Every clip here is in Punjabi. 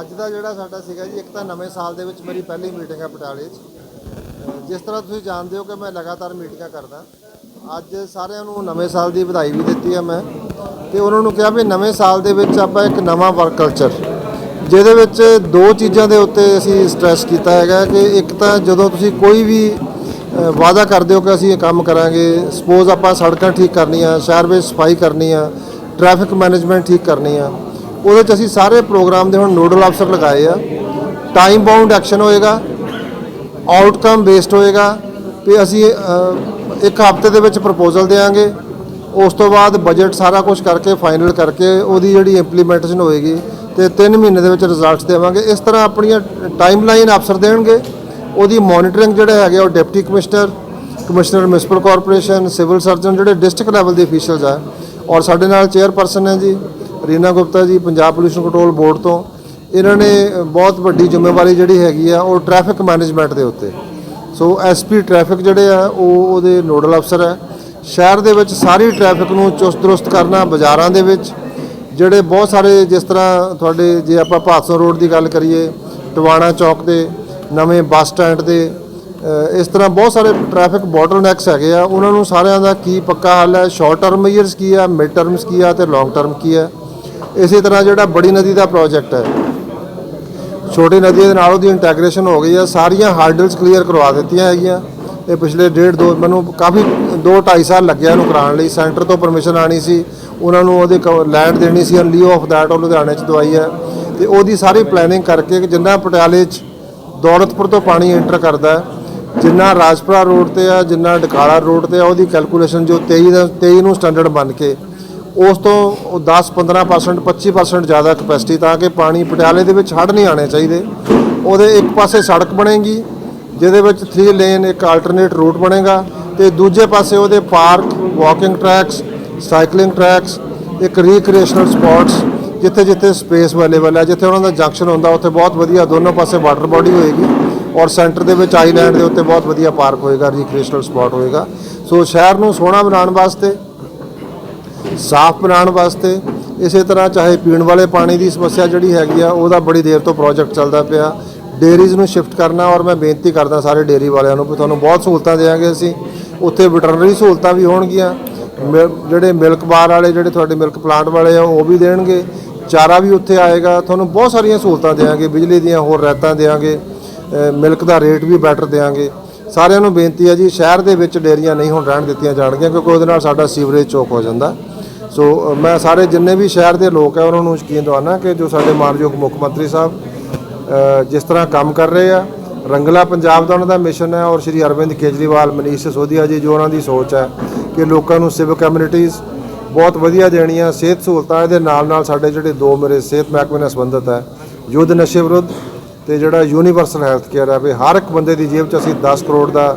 ਅੱਜ ਦਾ ਜਿਹੜਾ ਸਾਡਾ ਸੀਗਾ ਜੀ, ਇੱਕ ਤਾਂ ਨਵੇਂ ਸਾਲ ਦੇ ਵਿੱਚ ਮੇਰੀ ਪਹਿਲੀ ਮੀਟਿੰਗ ਹੈ ਪਟਿਆਲੇ 'ਚ। ਜਿਸ ਤਰ੍ਹਾਂ ਤੁਸੀਂ ਜਾਣਦੇ ਹੋ ਕਿ ਮੈਂ ਲਗਾਤਾਰ ਮੀਟਿੰਗਾਂ ਕਰਦਾ। ਅੱਜ ਸਾਰਿਆਂ ਨੂੰ ਨਵੇਂ ਸਾਲ ਦੀ ਵਧਾਈ ਵੀ ਦਿੱਤੀ ਹੈ ਮੈਂ ਤੇ ਉਹਨਾਂ ਨੂੰ ਕਿਹਾ ਵੀ ਨਵੇਂ ਸਾਲ ਦੇ ਵਿੱਚ ਆਪਾਂ ਇੱਕ ਨਵਾਂ ਵਰਕ ਕਲਚਰ ਜਿਹਦੇ ਵਿੱਚ ਦੋ ਚੀਜ਼ਾਂ ਦੇ ਉੱਤੇ ਅਸੀਂ ਸਟ੍ਰੈਸ ਕੀਤਾ ਹੈਗਾ ਕਿ ਇੱਕ ਤਾਂ ਜਦੋਂ ਤੁਸੀਂ ਕੋਈ ਵੀ ਵਾਅਦਾ ਕਰਦੇ ਹੋ ਕਿ ਅਸੀਂ ਇਹ ਕੰਮ ਕਰਾਂਗੇ ਸਪੋਜ਼ ਆਪਾਂ ਸੜਕਾਂ ਠੀਕ ਕਰਨੀਆਂ, ਸ਼ਹਿਰ ਵਿੱਚ ਸਫ਼ਾਈ ਕਰਨੀ ਆ ਟ੍ਰੈਫਿਕ ਮੈਨੇਜਮੈਂਟ ਠੀਕ ਕਰਨੀ ਆ ਉਹਦੇ 'ਚ ਅਸੀਂ ਸਾਰੇ ਪ੍ਰੋਗਰਾਮ ਦੇ ਹੁਣ ਨੋਡਲ ਅਫਸਰ ਲਗਾਏ ਆ। ਟਾਈਮ ਬਾਉਂਡ ਐਕਸ਼ਨ ਹੋਏਗਾ ਆਊਟਕਮ ਬੇਸਡ ਹੋਏਗਾ ਵੀ ਅਸੀਂ ਇੱਕ ਹਫ਼ਤੇ ਦੇ ਵਿੱਚ ਪ੍ਰਪੋਜ਼ਲ ਦੇਵਾਂਗੇ। ਉਸ ਤੋਂ ਬਾਅਦ ਬਜਟ ਸਾਰਾ ਕੁਝ ਕਰਕੇ ਫਾਈਨਲ ਕਰਕੇ ਉਹਦੀ ਜਿਹੜੀ ਇੰਪਲੀਮੈਂਟੇਸ਼ਨ ਹੋਏਗੀ ਤੇ 3 ਮਹੀਨੇ ਦੇ ਵਿੱਚ ਰਿਜ਼ਲਟਸ ਦੇਵਾਂਗੇ। ਇਸ ਤਰ੍ਹਾਂ ਆਪਣੀਆਂ ਟਾਈਮਲਾਈਨ ਅਫਸਰ ਦੇਣਗੇ। ਉਹਦੀ ਮੋਨੀਟਰਿੰਗ ਜਿਹੜੇ ਹੈਗੇ, ਉਹ deputy commissioner commissioner municipal corporation civil surgeon ਜਿਹੜੇ ਡਿਸਟ੍ਰਿਕਟ ਲੈਵਲ ਦੇ ਅਫੀਸ਼ੀਅਲਸ ਆ, ਔਰ ਸਾਡੇ ਨਾਲ ਚੇਅਰਪਰਸਨ ਹੈ ਜੀ। Reena Gupta ji, Punjab pollution control board ਤੋਂ। ਇਹਨਾਂ ਨੇ ਬਹੁਤ ਵੱਡੀ ਜ਼ਿੰਮੇਵਾਰੀ ਜਿਹੜੀ ਹੈਗੀ ਆ, ਉਹ ਟ੍ਰੈਫਿਕ ਮੈਨੇਜਮੈਂਟ ਦੇ ਉੱਤੇ। ਸੋ ਐਸਪੀ ਟ੍ਰੈਫਿਕ ਜਿਹੜੇ ਆ, ਉਹ ਉਹਦੇ ਨੋਡਲ ਅਫਸਰ ਹੈ ਸ਼ਹਿਰ ਦੇ ਵਿੱਚ ਸਾਰੀ ਟ੍ਰੈਫਿਕ ਨੂੰ ਚੁਸਤ ਦਰੁਸਤ ਕਰਨਾ ਬਾਜ਼ਾਰਾਂ ਦੇ ਵਿੱਚ। ਜਿਹੜੇ ਬਹੁਤ ਸਾਰੇ ਜਿਸ ਤਰ੍ਹਾਂ ਤੁਹਾਡੇ, ਜੇ ਆਪਾਂ ਭਾਦਸੋਂ ਰੋਡ ਦੀ ਗੱਲ ਕਰੀਏ, ਟਵਾਣਾ ਚੌਕ ਦੇ ਨਵੇਂ ਬੱਸ ਸਟੈਂਡ ਦੇ ਇਸ ਤਰ੍ਹਾਂ ਬਹੁਤ ਸਾਰੇ ਟ੍ਰੈਫਿਕ ਬੋਟਲਨੈਕਸ ਹੈਗੇ ਆ। ਉਹਨਾਂ ਨੂੰ ਸਾਰਿਆਂ ਦਾ ਕੀ ਪੱਕਾ ਹੱਲ ਹੈ? ਸ਼ਾਰਟ ਟਰਮ ਮੇਜਰਸ ਕੀ ਆ? ਮਿਡ ਟਰਮਸ ਕੀ ਆ? ਤੇ ਲੌਂਗ ਟਰਮ ਕੀ ਹੈ ਇਸੇ ਤਰ੍ਹਾਂ ਜਿਹੜਾ ਬੜੀ ਨਦੀ ਦਾ ਪ੍ਰੋਜੈਕਟ ਹੈ। ਛੋਟੀ ਨਦੀ ਦੇ ਨਾਲ ਉਹਦੀ ਇੰਟੈਗ੍ਰੇਸ਼ਨ ਹੋ ਗਈ ਹੈ। ਸਾਰੀਆਂ ਹਾਰਡਲਸ ਕਲੀਅਰ ਕਰਵਾ ਦਿੱਤੀਆਂ ਹੈਗੀਆਂ। ਇਹ ਪਿਛਲੇ ਡੇਢ ਦੋ, ਮੈਨੂੰ ਕਾਫੀ 2 2.5 ਸਾਲ ਲੱਗਿਆ ਇਹਨੂੰ ਕਰਾਉਣ ਲਈ। ਸੈਂਟਰ ਤੋਂ ਪਰਮਿਸ਼ਨ ਆਣੀ ਸੀ। ਉਹਨਾਂ ਨੂੰ ਉਹਦੇ ਲੈਂਡ ਦੇਣੀ ਸੀ। ਲੀਓ ਆਫ ਦੈਟ ਉਹ ਲੁਧਿਆਣੇ ਚ ਦਵਾਈ ਹੈ। ਤੇ ਉਹਦੀ ਸਾਰੀ ਪਲੈਨਿੰਗ ਕਰਕੇ ਕਿ ਜਿੰਨਾ ਪਟਿਆਲੇ ਚ ਦੌਲਤਪੁਰ ਤੋਂ ਪਾਣੀ ਐਂਟਰ ਕਰਦਾ ਜਿੰਨਾ ਰਾਜਪੁਰਾ ਰੋਡ ਤੇ ਆ, ਜਿੰਨਾ ਡਕਾਲਾ ਰੋਡ ਤੇ ਆ, ਉਹਦੀ ਕੈਲਕੂਲੇਸ਼ਨ ਜੋ 23 ਦਾ 23 ਨੂੰ ਸਟੈਂਡਰਡ ਬਣ ਕੇ ਉਸ ਤੋਂ ਉਹ 10 15% 25% ਜ਼ਿਆਦਾ ਕਪੈਸਿਟੀ ਤਾਂ ਕਿ ਪਾਣੀ ਪਟਿਆਲੇ ਦੇ ਵਿੱਚ ਹੜ ਨਹੀਂ ਆਣੇ ਚਾਹੀਦੇ। ਉਹਦੇ ਇੱਕ ਪਾਸੇ ਸੜਕ ਬਣੇਗੀ, ਜਿਹਦੇ ਵਿੱਚ 3 ਲੇਨ ਇੱਕ ਆਲਟਰਨੇਟ ਰੂਟ ਬਣੇਗਾ ਤੇ ਦੂਜੇ ਪਾਸੇ ਉਹਦੇ park walking tracks cycling tracks ਇੱਕ ਰੀਕ੍ਰੀਏਸ਼ਨਲ ਸਪੌਟਸ ਜਿੱਥੇ ਜਿੱਥੇ ਸਪੇਸ ਅਵੇਲੇਬਲ ਹੈ, ਜਿੱਥੇ ਉਹਨਾਂ ਦਾ ਜੰਕਸ਼ਨ ਹੁੰਦਾ, ਉੱਥੇ ਬਹੁਤ ਵਧੀਆ ਦੋਨੋਂ ਪਾਸੇ ਵਾਟਰ ਬਾਡੀ ਹੋਏਗੀ ਔਰ ਸੈਂਟਰ ਦੇ ਵਿੱਚ ਆਈਲੈਂਡ ਦੇ ਉੱਤੇ ਬਹੁਤ ਵਧੀਆ ਪਾਰਕ ਹੋਏਗਾ ਰੀਕ੍ਰੀਏਸ਼ਨਲ ਸਪੌਟ ਹੋਏਗਾ। ਸੋ ਸ਼ਹਿਰ ਨੂੰ ਸੋਹਣਾ ਬਣਾਉਣ ਵਾਸਤੇ ਸਾਫ਼ ਬਣਾਉਣ ਵਾਸਤੇ, ਇਸੇ ਤਰ੍ਹਾਂ ਚਾਹੇ ਪੀਣ ਵਾਲੇ ਪਾਣੀ ਦੀ ਸਮੱਸਿਆ ਜਿਹੜੀ ਹੈਗੀ ਆ, ਉਹਦਾ ਬੜੀ ਦੇਰ ਤੋਂ ਪ੍ਰੋਜੈਕਟ ਚੱਲਦਾ ਪਿਆ। ਡੇਅਰੀਜ਼ ਨੂੰ ਸ਼ਿਫਟ ਕਰਨਾ ਔਰ ਮੈਂ ਬੇਨਤੀ ਕਰਦਾ ਸਾਰੇ ਡੇਅਰੀ ਵਾਲਿਆਂ ਨੂੰ ਵੀ ਤੁਹਾਨੂੰ ਬਹੁਤ ਸਹੂਲਤਾਂ ਦੇਵਾਂਗੇ ਅਸੀਂ। ਉੱਥੇ ਵੈਟਰਨਰੀ ਸਹੂਲਤਾਂ ਵੀ ਹੋਣਗੀਆਂ। ਮਿਲ- ਜਿਹੜੇ ਮਿਲਕ ਬਾਰ ਵਾਲੇ, ਜਿਹੜੇ ਤੁਹਾਡੇ ਮਿਲਕ ਪਲਾਂਟ ਵਾਲੇ ਆ, ਉਹ ਵੀ ਦੇਣਗੇ। ਚਾਰਾ ਵੀ ਉੱਥੇ ਆਏਗਾ। ਤੁਹਾਨੂੰ ਬਹੁਤ ਸਾਰੀਆਂ ਸਹੂਲਤਾਂ ਦੇਵਾਂਗੇ। ਬਿਜਲੀ ਦੀਆਂ ਹੋਰ ਰਾਇਤਾਂ ਦੇਵਾਂਗੇ। ਮਿਲਕ ਦਾ ਰੇਟ ਵੀ ਬੈਟਰ ਦੇਵਾਂਗੇ। ਸਾਰਿਆਂ ਨੂੰ ਬੇਨਤੀ ਹੈ ਜੀ, ਸ਼ਹਿਰ ਦੇ ਵਿੱਚ ਡੇਅਰੀਆਂ ਨਹੀਂ ਹੁਣ ਰਹਿਣ ਦਿੱਤੀਆਂ ਜਾਣਗੀਆਂ ਕਿਉਂਕਿ ਉਹਦੇ ਨਾਲ ਸਾਡਾ ਸੀਵਰੇਜ ਚੋਕ ਹੋ ਜਾਂਦਾ। ਸੋ ਮੈਂ ਸਾਰੇ ਜਿੰਨੇ ਵੀ ਸ਼ਹਿਰ ਦੇ ਲੋਕ ਹੈ ਉਹਨਾਂ ਨੂੰ ਯਕੀਨ ਦਿਵਾਉਣਾ ਕਿ ਜੋ ਸਾਡੇ ਮਾਨਯੋਗ ਮੁੱਖ ਮੰਤਰੀ ਸਾਹਿਬ ਜਿਸ ਤਰ੍ਹਾਂ ਕੰਮ ਕਰ ਰਹੇ ਆ, ਰੰਗਲਾ ਪੰਜਾਬ ਦਾ ਉਹਨਾਂ ਦਾ ਮਿਸ਼ਨ ਹੈ ਔਰ ਸ਼੍ਰੀ ਅਰਵਿੰਦ ਕੇਜਰੀਵਾਲ, ਮਨੀਸ਼ ਸਿਸੋਦੀਆ ਜੀ, ਜੋ ਉਹਨਾਂ ਦੀ ਸੋਚ ਹੈ ਕਿ ਲੋਕਾਂ ਨੂੰ ਸਿਵਲ ਕਮਿਊਨਿਟੀਜ਼ ਬਹੁਤ ਵਧੀਆ ਦੇਣੀਆਂ, ਸਿਹਤ ਸਹੂਲਤਾਂ ਇਹਦੇ ਨਾਲ ਨਾਲ ਸਾਡੇ ਜਿਹੜੇ ਦੋ ਮੇਰੇ ਸਿਹਤ ਮਹਿਕਮੇ ਨਾਲ ਸੰਬੰਧਿਤ ਹੈ, ਯੁੱਧ ਨਸ਼ੇ ਵਿਰੁੱਧ ਤੇ ਜਿਹੜਾ ਯੂਨੀਵਰਸਲ ਹੈਲਥ ਕੇਅਰ ਹੈ, ਵੀ ਹਰ ਇੱਕ ਬੰਦੇ ਦੀ ਜੇਬ 'ਚ ਅਸੀਂ 10 ਕਰੋੜ ਦਾ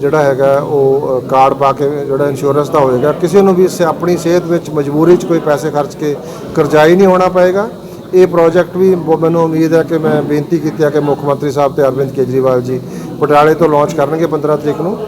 ਜਿਹੜਾ ਹੈਗਾ ਉਹ ਕਾਰਡ ਪਾ ਕੇ ਜਿਹੜਾ ਇੰਸ਼ੋਰੈਂਸ ਦਾ ਹੋਏਗਾ, ਕਿਸੇ ਨੂੰ ਵੀ ਆਪਣੀ ਸਿਹਤ ਵਿੱਚ ਮਜਬੂਰੀ 'ਚ ਕੋਈ ਪੈਸੇ ਖਰਚ ਕੇ ਕਰਜ਼ਾਈ ਨਹੀਂ ਹੋਣਾ ਪਏਗਾ। ਇਹ ਪ੍ਰੋਜੈਕਟ ਵੀ ਬ- ਮੈਨੂੰ ਉਮੀਦ ਹੈ ਕਿ ਮੈਂ ਬੇਨਤੀ ਕੀਤੀ ਹੈ ਕਿ ਮੁੱਖ ਮੰਤਰੀ ਸਾਹਿਬ ਤੇ ਅਰਵਿੰਦ ਕੇਜਰੀਵਾਲ ਜੀ ਪਟਿਆਲੇ ਤੋਂ ਲਾਂਚ ਕਰਨਗੇ 15 ਤਰੀਕ ਨੂੰ।